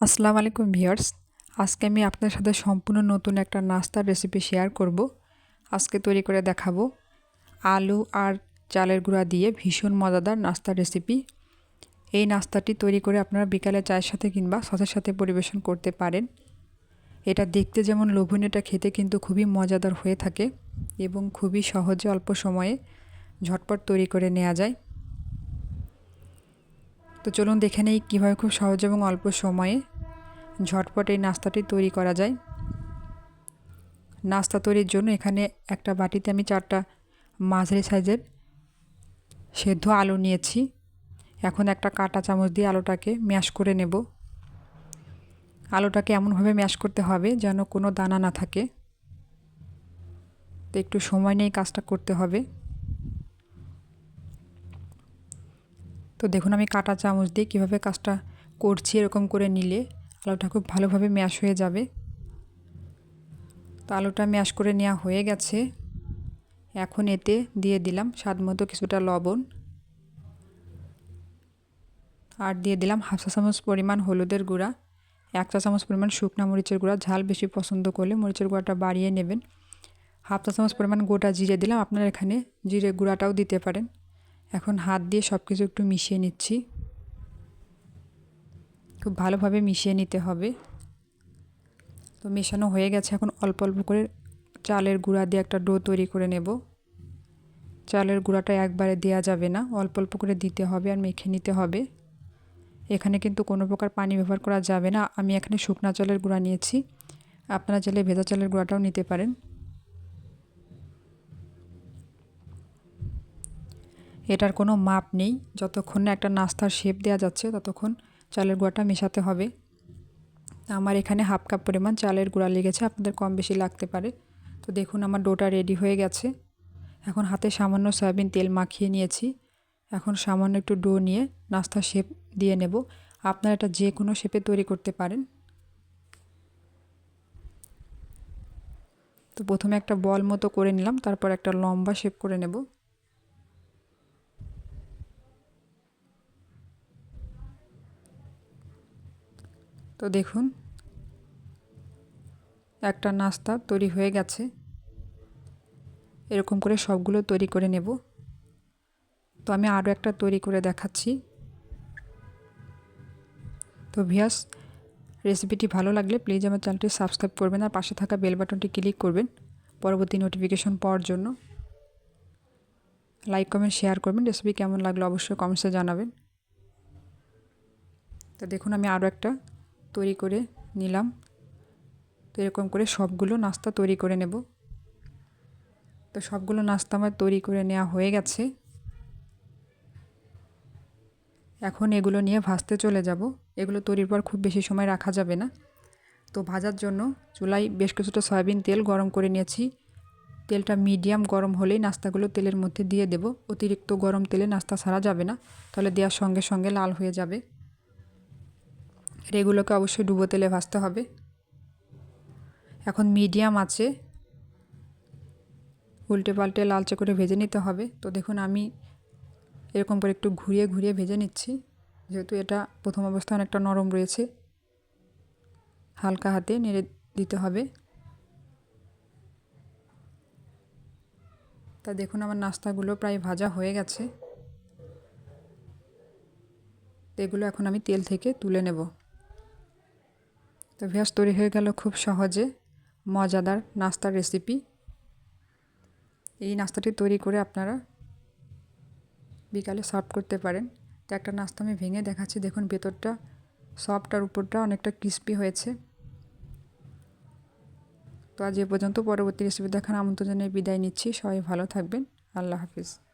আসসালামু আলাইকুম ভিউয়ার্স। আজকে আমি আপনাদের সাথে সম্পূর্ণ নতুন একটা নাস্তার রেসিপি শেয়ার করব। আজকে তৈরি করে দেখাবো আলু আর চালের গুঁড়া দিয়ে ভীষণ মজাদার নাস্তার রেসিপি এই নাস্তাটি তৈরি করে আপনারা বিকালে চায়ের সাথে কিংবা সসের সাথে পরিবেশন করতে পারেন। এটা দেখতে যেমন লোভনীয়, এটা খেতে কিন্তু খুবই মজাদার হয়ে থাকে এবং খুবই সহজে অল্প সময়ে ঝটপট তৈরি করে নেওয়া যায়। তো চলুন দেখে নেই কীভাবে খুব সহজ এবং অল্প সময়ে ঝটপট এই নাস্তাটি তৈরি করা যায়। নাস্তা তৈরির জন্য এখানে একটা বাটিতে আমি চারটা মাঝারি সাইজের সেদ্ধ আলু নিয়েছি। এখন একটা কাটা চামচ দিয়ে আলুটাকে ম্যাশ করে নেব। আলুটাকে এমনভাবে ম্যাশ করতে হবে যেন কোনো দানা না থাকে। তো একটু সময় নিয়ে কাজটা করতে হবে। তো দেখুন আমি কাটা চামচ দিয়ে কীভাবে কাজটা করছি এরকম করে নিলে আলুটা খুব ভালোভাবে ম্যাশ হয়ে যাবে। তো আলুটা ম্যাশ করে নেওয়া হয়ে গেছে। এখন এতে দিয়ে দিলাম স্বাদ মতো কিছুটা লবণ। আর দিয়ে দিলাম হাফ চা চামচ পরিমাণ হলুদের গুঁড়া, এক চা চামচ পরিমাণ শুকনা মরিচের গুঁড়া, ঝাল বেশি পছন্দ করলে মরিচের গুঁড়াটা বাড়িয়ে নেবেন। হাফ চা চামচ পরিমাণ গোটা জিরে দিলাম, আপনারা এখানে জিরে গুঁড়াটাও দিতে পারেন। এখন হাত দিয়ে সব কিছু একটু মিশিয়ে নিচ্ছি। খুব ভালোভাবে মিশিয়ে নিতে হবে। তো মেশানো হয়ে গেছে, এখন অল্প অল্প করে চালের গুঁড়া দিয়ে একটা ডো তৈরি করে নেব। চালের গুঁড়াটা একবারে দেওয়া যাবে না, অল্প অল্প করে দিতে হবে আর মেখে নিতে হবে। এখানে কিন্তু কোনো প্রকার পানি ব্যবহার করা যাবে না, আমি এখানে শুকনা চালের গুঁড়া নিয়েছি। আপনারা চাইলে ভেজা চালের গুঁড়াটাও নিতে পারেন। এটার কোনো মাপ নেই, যতক্ষণ না একটা নাস্তার শেপ দেওয়া যাচ্ছে, ততক্ষণ চালের গুঁড়াটা মেশাতে হবে। আমার এখানে হাফ কাপ পরিমাণ চালের গুঁড়া লেগেছে, আপনাদের কম বেশি লাগতে পারে। তো দেখুন, আমার ডোটা রেডি হয়ে গেছে। এখন হাতে সামান্য সয়াবিন তেল মাখিয়ে নিয়েছি। এখন সামান্য একটু ডো নিয়ে নাস্তা শেপ দিয়ে নেব। আপনারা এটা যে কোনো শেপে তৈরি করতে পারেন। তো প্রথমে একটা বল মতো করে নিলাম, তারপর একটা লম্বা শেপ করে নেব। তো দেখুন, একটা নাস্তা তৈরি হয়ে গেছে। এরকম করে সবগুলো তৈরি করে নেব। তো আমি আরও একটা তৈরি করে দেখাচ্ছি। তো ভিয়াস, রেসিপিটি ভালো লাগলে প্লিজ আমার চ্যানেলটি সাবস্ক্রাইব করবেন আর পাশে থাকা বেল বাটনটি ক্লিক করবেন পরবর্তী নোটিফিকেশন পাওয়ার জন্য। লাইক, কমেন্ট, শেয়ার করবেন। রেসিপি কেমন লাগল অবশ্যই কমেন্টসে জানাবেন। তো দেখুন, আমি আরও একটা তৈরি করে নিলাম। তো এরকম করে সবগুলো নাস্তা তৈরি করে নেব। তো সবগুলো নাস্তা আমার তৈরি করে নেওয়া হয়ে গেছে। এখন এগুলো নিয়ে ভাজতে চলে যাব। এগুলো তৈরির পর খুব বেশি সময় রাখা যাবে না। তো ভাজার জন্য চুলায় বেশ কিছুটা সয়াবিন তেল গরম করে নিয়েছি। তেলটা মিডিয়াম গরম হলেই নাস্তাগুলো তেলের মধ্যে দিয়ে দেব। অতিরিক্ত গরম তেলে নাস্তা সারা যাবে না। তাহলে দেওয়ার সঙ্গে সঙ্গে লাল হয়ে যাবে। আর এগুলোকে অবশ্যই ডুবো তেলে ভাজতে হবে। এখন মিডিয়াম আছে। উল্টে পাল্টে লালচে করে ভেজে নিতে হবে। তো দেখুন, আমি এরকম করে একটু ঘুরিয়ে ঘুরিয়ে ভেজে নিচ্ছি। যেহেতু এটা প্রথম অবস্থা অনেকটা নরম রয়েছে। হালকা হাতে নেড়ে দিতে হবে। তা দেখুন, আমার নাস্তাগুলো প্রায় ভাজা হয়ে গেছে। এগুলো এখন আমি তেল থেকে তুলে নেব। তো ভেজ তৈরি হয়ে গেল খুব সহজে মজাদার নাস্তার রেসিপি এই নাস্তাটি তৈরি করে আপনারা বিকালে সার্ভ করতে পারেন। তো একটা নাস্তা আমি ভেঙে দেখাচ্ছি। দেখুন, ভেতরটা সফট আর উপরটা অনেকটা ক্রিস্পি হয়েছে। তো আজ এ পর্যন্ত পরবর্তী রেসিপি দেখার আমন্ত্রণ জানিয়ে বিদায় নিচ্ছি। সবাই ভালো থাকবেন। আল্লাহ হাফিজ।